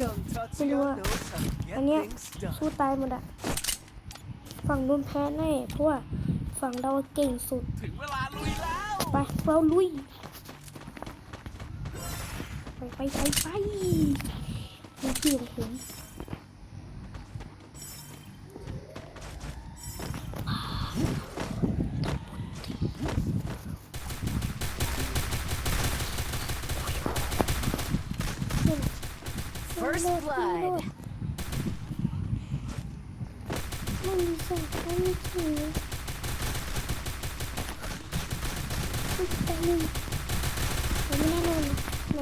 young ไม่รู้ Tatsuya ว่า knows how to get อันเนี้ย things done. สู้ตายหมดอะฝั่งนู้นแพ้แน่เพราะว่าฝั่งเราเก่งสุด ถึงเวลาลุยแล้วไปเราลุย ไปไปไปไปนี่ที่ของผมเนี่ย First โลด blood ไม่มีสั่งไม่มีถือไม่ไปเลยผมไม่แน่นอ นนั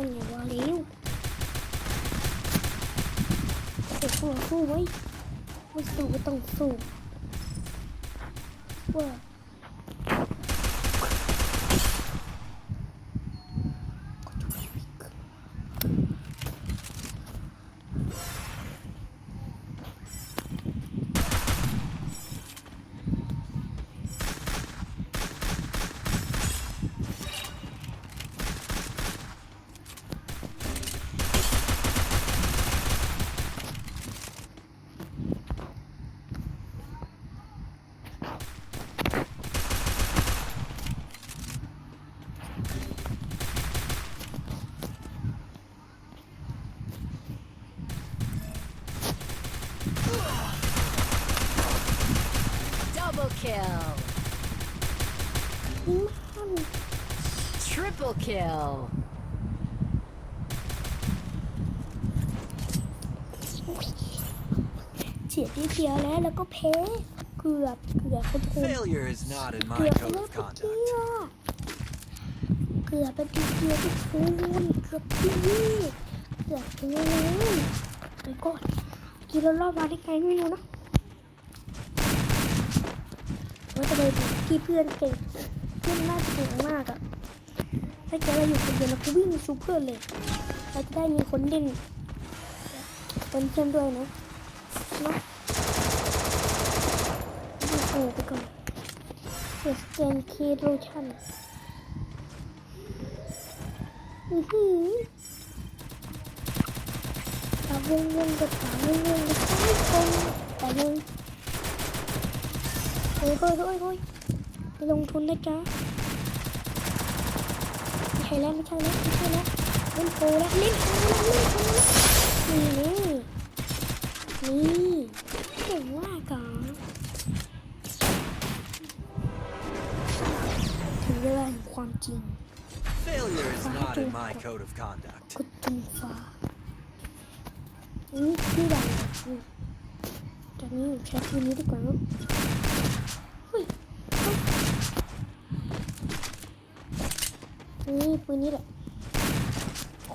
่นไงว่าเร็วเด็กสู้สู้ไว้ไม่สู้ก็ต้องสู้ว่า Double kill. ยิงมัน Triple kill. เฉียดนิดเดียวแล้วแล้วก็แพ้เกือบเกือบค นคน Failure is not in เกื my อบไป code แล้ว of เมื่อ conduct. กี้อะเกือบไปทีเดียวทุกคนเกือบที่นี่เกือบถึงแล้วไปก่อนกี่เรารอบมาได้ไงไม่รู้นะ ว่าจะไปดูที่เพื่อนเก่งเพื่อนน่าจะเก่งมากอะถ้าเกิดเราอยู่คนเดียวเราก็วิ่งชูเพื่อนเลยเราจะได้มีคนเล่นเป็นเพื่อนด้วยนะเนาะดูโอ้ไปก่อนเดี๋ยสแกนเคโลชั่นอือหือตาวงวงกระถาวงวงกระถาวงวงแต่ยัง โอ้ยโอ้ยโอ้ยโอ้ยลงทุนนะจ๊ะไม่ใช่แล้วไม่ใช่แล้วไม่ใช่แล้วเล่นโปรแล้วเล่นโปรแล้วเล่นโปรแล้วนี่นี่นี่เก่งมากอะถึงเวลาแห่งความจริง Failure is not in my code of conduct. กดจุงฟ้านี่คืออะไรอืมตอนนี้ผมใช้ปืนนี้ดีกว่าเนอะ นี่ปืนนี้แหละ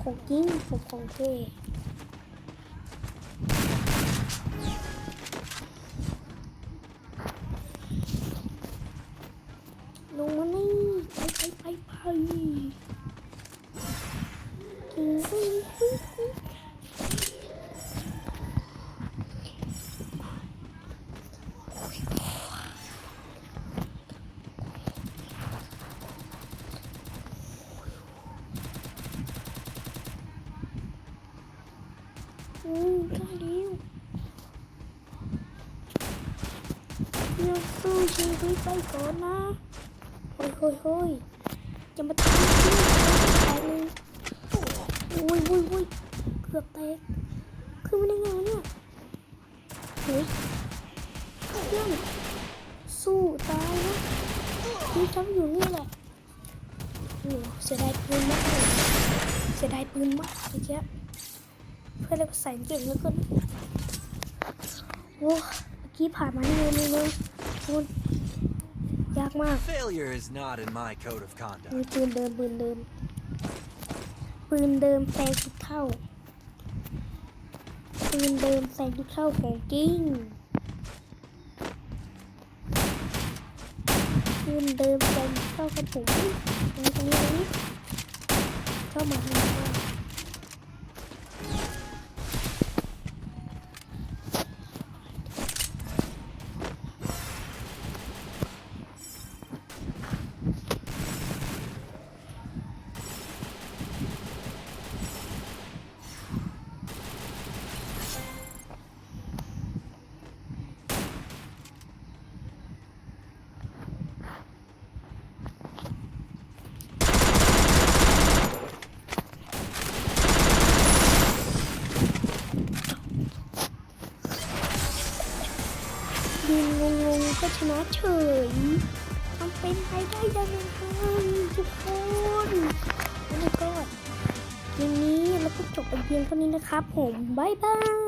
ของจริงผมของเท่ลงมานี่ไปไปไปไปกินไป อืมได้แล้วเดี๋ยวสู้ชีวิตไปก่อนนะเฮ้ยเฮ้ยเฮ้ยจะมาทำที่ตายเลยโอ้ยโอ้ยโอ้ยเกือบแตกขึ้นมาได้ไงวะเนี่ยเฮ้ยเพื่อนสู้ตายนะนี่ทำอยู่นี่แหละโอ้เสียดายปืนมากเลยเสียดายปืนมากเมื่อกี้เพื่อนเราก็ใส่เก่งเหลือเกินโอ้เมื่อกี้ผ่านมานี่เลยนี่เลยคุณยากมาก Failure is not in my code of มี conduct. ปืนเดิมปืนเดิมปืนเดิมแซงทุกเท่าปืนเดิมแซงทุกเท่าของจริงปืนเดิมแซงทุกเท่าครับผมตรงนี้ตรงนี้ตรงนี้เข้ามาทางนี้ ยืนงงๆก็ชนะเฉยมันเป็นไปได้ยังไงทุกคนโอ้ my god อย่างนี้เราก็จบไปเพียงเท่านี้นะครับผม บ๊ายบาย